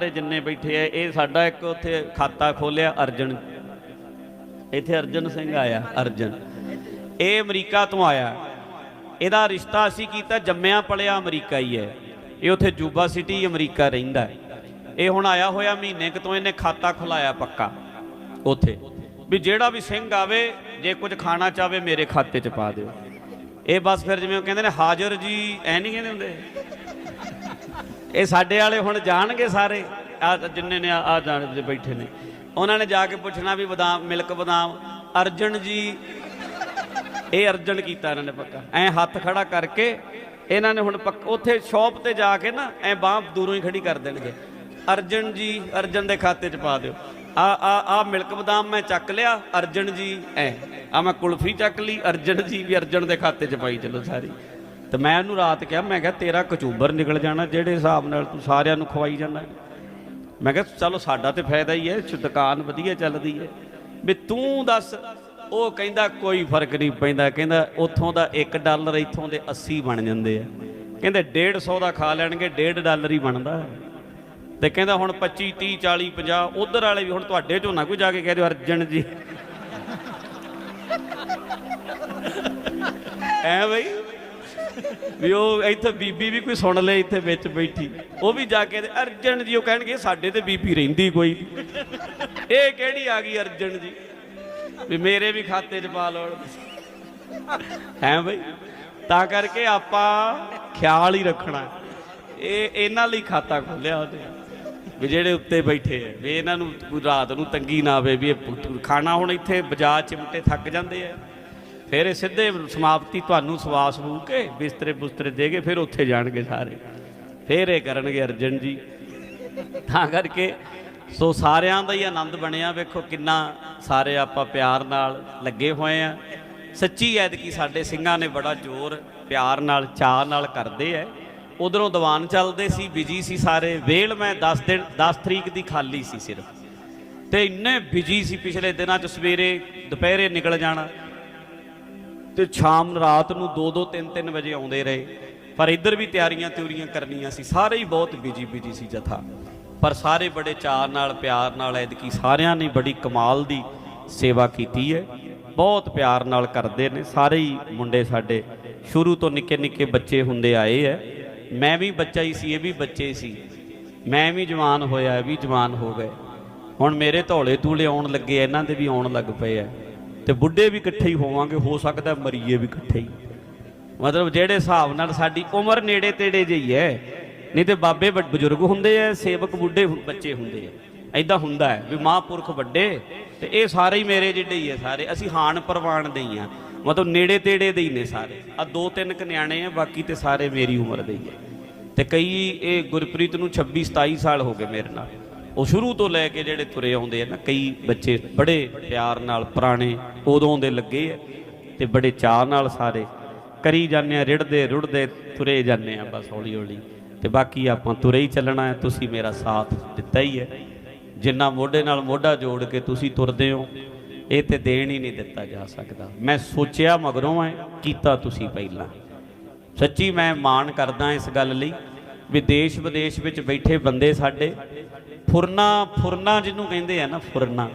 ਸਾਰੇ ਜਿੰਨੇ ਬੈਠੇ ਆ, ਇਹ ਸਾਡਾ ਇੱਕ ਉੱਥੇ ਖਾਤਾ ਖੋਲਿਆ ਅਰਜਨ। ਇੱਥੇ ਅਰਜਨ ਸਿੰਘ ਆਇਆ, ਅਰਜਨ। ਇਹ ਅਮਰੀਕਾ ਤੋਂ ਆਇਆ। ਇਹਦਾ ਰਿਸ਼ਤਾ ਅਸੀਂ ਕੀਤਾ, ਜੰਮਿਆ ਪਲਿਆ ਅਮਰੀਕਾ ਹੀ ਹੈ। ਇਹ ਉੱਥੇ ਜੂਬਾ ਸਿਟੀ ਅਮਰੀਕਾ ਰਹਿੰਦਾ ਹੈ। ਇਹ ਹੁਣ ਆਇਆ ਹੋਇਆ ਮਹੀਨੇ ਕੁ ਤੋਂ ਇਹਨੇ ਖਾਤਾ ਖੁਲਾਇਆ ਪੱਕਾ, ਉੱਥੇ। ਵੀ ਜਿਹੜਾ ਵੀ ਸਿੰਘ ਆਵੇ, ਜੇ ਕੁਝ ਖਾਣਾ ਚਾਵੇ, ਮੇਰੇ ਖਾਤੇ 'ਚ ਪਾ ਦਿਓ। ਇਹ ਬਸ ਫਿਰ ਜਿਵੇਂ ਉਹ ਕਹਿੰਦੇ ਨੇ, ਹਾਜ਼ਰ ਜੀ, ਐ ਨਹੀਂ ਕਹਿੰਦੇ ਹੁੰਦੇ? ਇਹ ਸਾਡੇ ਵਾਲੇ ਹੁਣ ਜਾਣਗੇ ਸਾਰੇ। ਆ ਜਿੰਨੇ ਨੇ ਆ ਜਾਣ ਬੈਠੇ ਨੇ। ਉਹਨਾਂ ਨੇ ਜਾ ਕੇ ਪੁੱਛਣਾ ਵੀ ਬਦਾਮ, ਮਿਲਕ ਬਦਾਮ। ਅਰਜਨ ਜੀ, ਇਹ ਅਰਜਨ ਕੀਤਾ ਇਹਨਾਂ ਨੇ ਪੱਕਾ। ਐ ਹੱਥ ਖੜਾ ਕਰਕੇ ਇਹਨਾਂ ਨੇ ਹੁਣ ਪੱਕ ਉੱਥੇ ਸ਼ਾਪ ਤੇ ਜਾ ਕੇ ਨਾ ਐ ਬਾਹ ਦੂਰੋਂ ਹੀ ਖੜੀ ਕਰ ਦੇਣਗੇ। ਅਰਜਨ ਜੀ, ਅਰਜਨ ਦੇ ਖਾਤੇ 'ਚ ਪਾ ਦਿਓ। ਆ ਆ ਆ ਮਿਲਕ ਬਦਾਮ ਮੈਂ ਚੱਕ ਲਿਆ, ਅਰਜਨ ਜੀ, ਐ। ਆ ਮੈਂ ਕੁਲਫੀ ਚੱਕ ਲਈ, ਅਰਜਨ ਜੀ ਵੀ ਅਰਜਨ ਦੇ ਖਾਤੇ 'ਚ ਪਾਈ, ਚਲੋ ਸਾਰੀ। ਤੇ ਮੈਂ ਉਹਨੂੰ ਰਾਤ ਕਿਹਾ, ਮੈਂ ਕਿਹਾ ਤੇਰਾ ਕਚੂਬਰ ਨਿਕਲ ਜਾਣਾ ਜਿਹੜੇ ਹਿਸਾਬ ਨਾਲ ਤੂੰ ਸਾਰਿਆਂ ਨੂੰ ਖਵਾਈ ਜਾਂਦਾ। ਮੈਂ ਕਿਹਾ ਚਲੋ ਸਾਡਾ ਤੇ ਫਾਇਦਾ ਹੀ ਹੈ ਦੁਕਾਨ ਵਧੀਆ ਚੱਲਦੀ ਹੈ। ਵੀ ਤੂੰ ਦੱਸ, ਉਹ ਕਹਿੰਦਾ ਕੋਈ ਫ਼ਰਕ ਨਹੀਂ ਪੈਂਦਾ, ਕਹਿੰਦਾ ਉੱਥੋਂ ਦਾ 1 ਡਾਲਰ ਇੱਥੋਂ ਦੇ 80 ਬਣ ਜਾਂਦੇ ਆ। ਕਹਿੰਦੇ 150 ਦਾ ਖਾ ਲੈਣਗੇ 1.5 ਡਾਲਰ ਹੀ ਬਣਦਾ। ਤੇ ਕਹਿੰਦਾ ਹੁਣ 25 30 40 50 ਉਧਰ ਵਾਲੇ ਵੀ ਹੁਣ ਤੁਹਾਡੇ ਝੋਨਾ ਨਾ ਕੋਈ ਜਾ ਕੇ ਕਹਿ ਦਿਓ, ਅਰਜਨ ਜੀ। ਐ ਬਈ। ਵੀ ਉਹ ਇੱਥੇ ਬੀਬੀ ਵੀ ਕੋਈ ਸੁਣ ਲੈ ਇੱਥੇ ਵਿੱਚ ਬੈਠੀ। ਉਹ ਵੀ ਜਾ ਕੇ ਤੇ ਅਰਜਨ ਜੀ ਉਹ ਕਹਿਣਗੇ, ਸਾਡੇ ਤੇ ਬੀਬੀ ਰਹਿੰਦੀ ਕੋਈ। ਇਹ ਕਿਹੜੀ ਆ ਗਈ ਅਰਜਨ ਜੀ? ਵੀ ਮੇਰੇ ਵੀ ਖਾਤੇ 'ਚ ਪਾ ਲਓ। ਹੈ ਬਈ? ਤਾਂ ਕਰਕੇ ਆਪਾਂ ਖਿਆਲ ਹੀ ਰੱਖਣਾ। ਇਹ ਇਹਨਾਂ ਲਈ ਖਾਤਾ ਖੋਲਿਆ ਉਹਨੇ ਵੀ ਜਿਹੜੇ ਉੱਤੇ ਬੈਠੇ ਆ, ਵੀ ਇਹਨਾਂ ਨੂੰ ਰਾਤ ਨੂੰ ਤੰਗੀ ਨਾ ਆਵੇ ਵੀ ਇਹ ਖਾਣਾ ਹੁਣ ਇੱਥੇ ਬਾਜ਼ਾਰ ਚਿਮਟੇ ਥੱਕ ਜਾਂਦੇ ਆ। ਫਿਰ ਇਹ ਸਿੱਧੇ ਸਮਾਪਤੀ ਤੁਹਾਨੂੰ ਸਵਾਸ ਬੂ ਕੇ ਬਿਸਤਰੇ ਬੁਸਤਰੇ ਦੇ ਕੇ ਫਿਰ ਉੱਥੇ ਜਾਣਗੇ ਸਾਰੇ। ਫਿਰ ਇਹ ਕਰਨਗੇ ਅਰਜਨ ਜੀ। ਤਾਂ ਕਰਕੇ ਸੋ ਸਾਰਿਆਂ ਦਾ ਹੀ ਆਨੰਦ ਬਣਿਆ, ਵੇਖੋ ਕਿੰਨਾ ਸਾਰੇ ਆਪਾਂ ਪਿਆਰ ਨਾਲ ਲੱਗੇ ਹੋਏ ਆ। ਸੱਚੀ ਐਤਕੀ ਸਾਡੇ ਸਿੰਘਾਂ ਨੇ ਬੜਾ ਜ਼ੋਰ ਪਿਆਰ ਨਾਲ ਚਾਹ ਨਾਲ ਕਰਦੇ ਐ। ਉਧਰੋਂ ਦੀਵਾਨ ਚੱਲਦੇ ਸੀ, ਬਿਜ਼ੀ ਸੀ ਸਾਰੇ। ਵੇਲ ਮੈਂ 10 ਦਿਨ 10 ਤਰੀਕ ਦੀ ਖਾਲੀ ਸੀ ਸਿਰਫ। ਤੇ ਇੰਨੇ ਬਿਜ਼ੀ ਸੀ ਪਿਛਲੇ ਦਿਨਾਂ ਚ ਸਵੇਰੇ, ਦੁਪਹਿਰੇ ਨਿਕਲ ਜਾਣਾ। ਤੇ ਸ਼ਾਮ ਰਾਤ ਨੂੰ 2-2 3-3 ਵਜੇ ਆਉਂਦੇ ਰਹੇ। ਪਰ ਇੱਧਰ ਵੀ ਤਿਆਰੀਆਂ ਤਿਉਰੀਆਂ ਕਰਨੀਆਂ ਸੀ। ਸਾਰੇ ਹੀ ਬਹੁਤ ਬਿਜ਼ੀ ਬਿਜ਼ੀ ਸੀ ਜਥਾ। ਪਰ ਸਾਰੇ ਬੜੇ ਚਾਅ ਨਾਲ, ਪਿਆਰ ਨਾਲ ਐਦਕੀ ਸਾਰਿਆਂ ਨੇ ਬੜੀ ਕਮਾਲ ਦੀ ਸੇਵਾ ਕੀਤੀ ਹੈ। ਬਹੁਤ ਪਿਆਰ ਨਾਲ ਕਰਦੇ ਨੇ। ਸਾਰੇ ਹੀ ਮੁੰਡੇ ਸਾਡੇ ਸ਼ੁਰੂ ਤੋਂ ਨਿੱਕੇ ਨਿੱਕੇ ਬੱਚੇ ਹੁੰਦੇ ਆਏ ਐ ਮੈਂ ਵੀ ਬੱਚਾ ਹੀ ਸੀ, ਇਹ ਵੀ ਬੱਚੇ ਸੀ। ਮੈਂ ਵੀ ਜਵਾਨ ਹੋਇਆ, ਇਹ ਵੀ ਜਵਾਨ ਹੋ ਗਏ। ਹੁਣ ਮੇਰੇ ਧੌਲੇ ਧੂਲੇ ਆਉਣ ਲੱਗੇ, ਇਹਨਾਂ ਦੇ ਵੀ ਆਉਣ ਲੱਗ ਪਏ ਐ ਤੇ ਬੁੱਢੇ ਵੀ ਇਕੱਠੇ ਹੀ ਹੋਵਾਂਗੇ, ਹੋ ਸਕਦਾ ਮਰੀਏ ਵੀ ਇਕੱਠੇ ਹੀ। ਮਤਲਬ ਜਿਹੜੇ ਹਿਸਾਬ ਨਾਲ ਸਾਡੀ ਉਮਰ ਨੇੜੇ ਤੇੜੇ ਜਿਹੀ ਹੈ, ਨਹੀਂ ਤੇ ਬਾਬੇ ਬਜ਼ੁਰਗ ਹੁੰਦੇ ਐ ਸੇਵਕ ਬੁੱਢੇ ਬੱਚੇ ਹੁੰਦੇ ਐ ਐਦਾਂ ਹੁੰਦਾ ਹੈ ਵੀ ਮਹਾਂਪੁਰਖ ਵੱਡੇ, ਤੇ ਇਹ ਸਾਰੇ ਹੀ ਮੇਰੇ ਜਿਹੜੇ ਹੀ ਐ ਸਾਰੇ। ਅਸੀਂ ਹਾਨ ਪ੍ਰਵਾਨ ਦੇ ਹੀ ਆ। ਮਤਲਬ ਨੇੜੇ ਤੇੜੇ ਦੇ ਹੀ ਨੇ ਸਾਰੇ। ਆ ਦੋ ਤਿੰਨ ਕਨਿਆਣੇ ਆ, ਬਾਕੀ ਤੇ ਸਾਰੇ ਮੇਰੀ ਉਮਰ ਦੇ ਹੀ ਐ ਤੇ ਕਈ ਇਹ ਗੁਰਪ੍ਰੀਤ ਨੂੰ 26 27 ਸਾਲ ਹੋ ਗਏ ਮੇਰੇ ਨਾਲ। ਉਹ ਸ਼ੁਰੂ ਤੋਂ ਲੈ ਕੇ ਜਿਹੜੇ ਤੁਰੇ ਆਉਂਦੇ ਆ ਨਾ, ਕਈ ਬੱਚੇ ਬੜੇ ਪਿਆਰ ਨਾਲ ਪੁਰਾਣੇ ਉਦੋਂ ਦੇ ਲੱਗੇ ਆ ਤੇ ਬੜੇ ਚਾਅ ਨਾਲ ਸਾਰੇ ਕਰੀ ਜਾਂਦੇ ਆ, ਰਿੜਦੇ ਰੁੜਦੇ ਤੁਰੇ ਜਾਂਦੇ ਆ ਬਸ ਹੌਲੀ ਹੌਲੀ ਤੇ ਬਾਕੀ ਆਪਾਂ ਤੁਰੇ ਹੀ ਚੱਲਣਾ ਹੈ, ਤੁਸੀਂ ਮੇਰਾ ਸਾਥ ਦਿੱਤਾ ਹੀ ਹੈ। ਜਿੰਨਾ ਮੋਢੇ ਨਾਲ ਮੋਢਾ ਜੋੜ ਕੇ ਤੁਸੀਂ ਤੁਰਦੇ ਹੋ, ਇਹ ਤੇ ਦੇਣ ਹੀ ਨਹੀਂ ਦਿੱਤਾ ਜਾ ਸਕਦਾ। ਮੈਂ ਸੋਚਿਆ ਮਗਰੋਂ ਹੈ ਕੀਤਾ ਤੁਸੀਂ ਪਹਿਲਾਂ। ਸੱਚੀ ਮੈਂ ਮਾਣ ਕਰਦਾ ਇਸ ਗੱਲ ਲਈ ਵੀ ਦੇਸ਼ ਵਿਦੇਸ਼ ਵਿੱਚ ਬੈਠੇ ਬੰਦੇ ਸਾਡੇ ਫੁਰਨਾ ਫੁਰਨਾ ਜਿਹਨੂੰ ਕਹਿੰਦੇ ਆ ਨਾ, ਫੁਰਨਾ।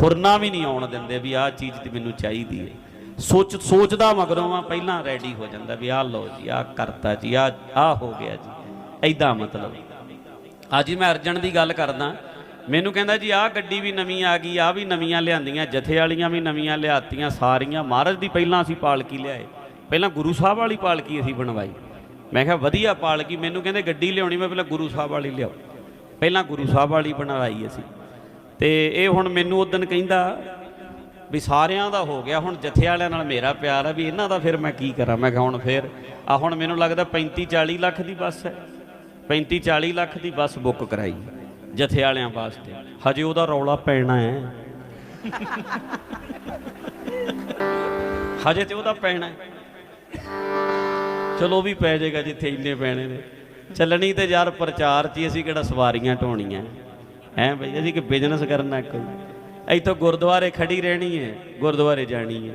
ਫੁਰਨਾ ਵੀ ਨਹੀਂ ਆਉਣ ਦਿੰਦੇ ਵੀ ਆਹ ਚੀਜ਼ ਤੇ ਮੈਨੂੰ ਚਾਹੀਦੀ ਹੈ। ਸੋਚ, ਸੋਚਦਾ ਮਗਰੋਂ ਆ, ਪਹਿਲਾਂ ਰੈਡੀ ਹੋ ਜਾਂਦਾ ਵੀ ਆਹ ਲਓ ਜੀ, ਆਹ ਕਰਤਾ ਜੀ, ਆਹ ਆਹ ਹੋ ਗਿਆ ਜੀ। ਐਦਾਂ ਮਤਲਬ। ਅੱਜ ਮੈਂ ਅਰਜਨ ਦੀ ਗੱਲ ਕਰਦਾ। ਮੈਨੂੰ ਕਹਿੰਦਾ ਜੀ, ਆਹ ਗੱਡੀ ਵੀ ਨਵੀਂ ਆ ਗਈ, ਆਹ ਵੀ ਨਵੀਆਂ ਲਿਆਂਦੀਆਂ, ਜਥੇ ਵਾਲੀਆਂ ਵੀ ਨਵੀਆਂ ਲਿਆਤੀਆਂ ਸਾਰੀਆਂ। ਮਹਾਰਾਜ ਦੀ ਪਹਿਲਾਂ ਅਸੀਂ ਪਾਲਕੀ ਲਿਆਏ। ਪਹਿਲਾਂ ਗੁਰੂ ਸਾਹਿਬ ਵਾਲੀ ਪਾਲਕੀ ਅਸੀਂ ਬਣਵਾਈ। ਮੈਂ ਕਿਹਾ ਵਧੀਆ ਪਾਲਕੀ, ਮੈਨੂੰ ਕਹਿੰਦੇ ਗੱਡੀ ਲਿਆਉਣੀ, ਮੈਂ ਪਹਿਲਾਂ ਗੁਰੂ ਸਾਹਿਬ ਵਾਲੀ ਲਿਆਓ। ਪਹਿਲਾਂ ਗੁਰੂ ਸਾਹਿਬ ਵਾਲੀ ਬਣਾਈ ਅਸੀਂ। ਤੇ ਇਹ ਹੁਣ ਮੈਨੂੰ ਉਦੋਂ ਕਹਿੰਦਾ ਵੀ ਸਾਰਿਆਂ ਦਾ ਹੋ ਗਿਆ, ਹੁਣ ਜਥੇ ਵਾਲਿਆਂ ਨਾਲ ਮੇਰਾ ਪਿਆਰ ਹੈ ਵੀ ਇਹਨਾਂ ਦਾ ਫਿਰ ਮੈਂ ਕੀ ਕਰਾਂ? ਮੈਂ ਕਿਹਾ ਹੁਣ ਫਿਰ ਆ ਹੁਣ ਮੈਨੂੰ ਲੱਗਦਾ 35 40 ਲੱਖ ਦੀ ਬੱਸ ਹੈ। 35 40 ਲੱਖ ਦੀ ਬੱਸ ਬੁੱਕ ਕਰਾਈ ਜਥੇ ਵਾਲਿਆਂ ਵਾਸਤੇ। ਹਜੇ ਉਹਦਾ ਰੌਲਾ ਪੈਣਾ ਹੈ। ਹਜੇ ਤੇ ਉਹਦਾ ਪੈਣਾ ਹੈ। ਚਲੋ ਵੀ ਪੈ ਜਾਏਗਾ ਜਿੱਥੇ ਇੰਨੇ ਪੈਣੇ ਨੇ। ਚੱਲਣੀ ਤੇ ਯਾਰ ਪ੍ਰਚਾਰ 'ਚ ਹੀ ਅਸੀਂ ਕਿਹੜਾ ਸਵਾਰੀਆਂ ਢੋਣੀਆਂ। ਹੈ ਬਈ, ਅਸੀਂ ਕਿ ਬਿਜ਼ਨਸ ਕਰਨਾ ਕੋਈ ਇੱਥੋਂ ਗੁਰਦੁਆਰੇ ਖੜੀ ਰਹਿਣੀ ਹੈ, ਗੁਰਦੁਆਰੇ ਜਾਣੀ ਹੈ।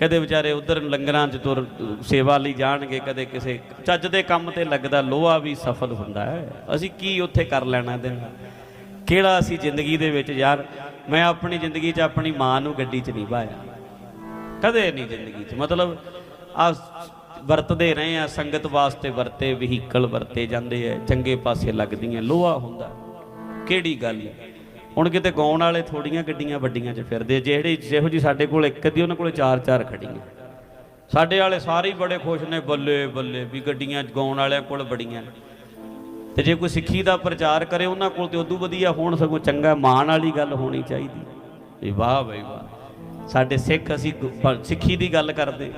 ਕਦੇ ਵਿਚਾਰੇ ਉਧਰ ਲੰਗਰਾਂ 'ਚ ਤੁਰ, ਸੇਵਾ ਲਈ ਜਾਣਗੇ, ਕਦੇ ਕਿਸੇ ਚੱਜ ਦੇ ਕੰਮ ਤੇ ਲੱਗਦਾ ਲੋਹਾ ਵੀ ਸਫਲ ਹੁੰਦਾ ਹੈ। ਅਸੀਂ ਕੀ ਉੱਥੇ ਕਰ ਲੈਣਾ ਇਹਦੇ ਕਿਹੜਾ ਅਸੀਂ ਜ਼ਿੰਦਗੀ ਦੇ ਵਿੱਚ ਯਾਰ, ਮੈਂ ਆਪਣੀ ਜ਼ਿੰਦਗੀ 'ਚ ਆਪਣੀ ਮਾਂ ਨੂੰ ਗੱਡੀ 'ਚ ਨਹੀਂ ਪਾਇਆ। ਕਦੇ ਨਹੀਂ ਜ਼ਿੰਦਗੀ 'ਚ। ਮਤਲਬ ਆ ਵਰਤਦੇ ਰਹੇ ਆ, ਸੰਗਤ ਵਾਸਤੇ ਵਰਤੇ, ਵਹੀਕਲ ਵਰਤੇ ਜਾਂਦੇ ਆ, ਚੰਗੇ ਪਾਸੇ ਲੱਗਦੀਆਂ, ਲੋਹਾ ਹੁੰਦਾ। ਕਿਹੜੀ ਗੱਲ ਹੁਣ ਕਿਤੇ ਗਾਉਣ ਵਾਲੇ ਥੋੜੀਆਂ ਗੱਡੀਆਂ ਵੱਡੀਆਂ 'ਚ ਫਿਰਦੇ ਜਿਹੜੀ ਜਿਹੋ ਜੀ ਸਾਡੇ ਕੋਲ ਇੱਕ ਦੀ ਉਹਨਾਂ ਕੋਲ ਚਾਰ ਚਾਰ ਖੜੀਆਂ ਸਾਡੇ ਵਾਲੇ ਸਾਰੇ ਹੀ ਬੜੇ ਖੁਸ਼ ਨੇ, ਬੱਲੇ ਬੱਲੇ, ਵੀ ਗੱਡੀਆਂ ਗਾਉਣ ਵਾਲਿਆਂ ਕੋਲ ਬੜੀਆਂ ਤੇ ਜੇ ਕੋਈ ਸਿੱਖੀ ਦਾ ਪ੍ਰਚਾਰ ਕਰੇ, ਉਹਨਾਂ ਕੋਲ ਤੇ ਉਦੋਂ ਵਧੀਆ ਹੋਣ ਸਗੋਂ ਚੰਗਾ ਮਾਣ ਵਾਲੀ ਗੱਲ ਹੋਣੀ ਚਾਹੀਦੀ। ਵੀ ਵਾਹ ਬਈ ਵਾਹ। ਸਾਡੇ ਸਿੱਖ ਅਸੀਂ ਸਿੱਖੀ ਦੀ ਗੱਲ ਕਰਦੇ।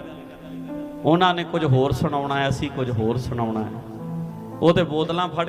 ਉਹਨਾਂ ਨੇ ਕੁਝ ਹੋਰ ਸੁਣਾਉਣਾ ਹੈ, ਅਸੀਂ ਕੁਝ ਹੋਰ ਸੁਣਾਉਣਾ ਹੈ। ਉਹ ਤੇ ਬੋਤਲਾਂ ਫੜ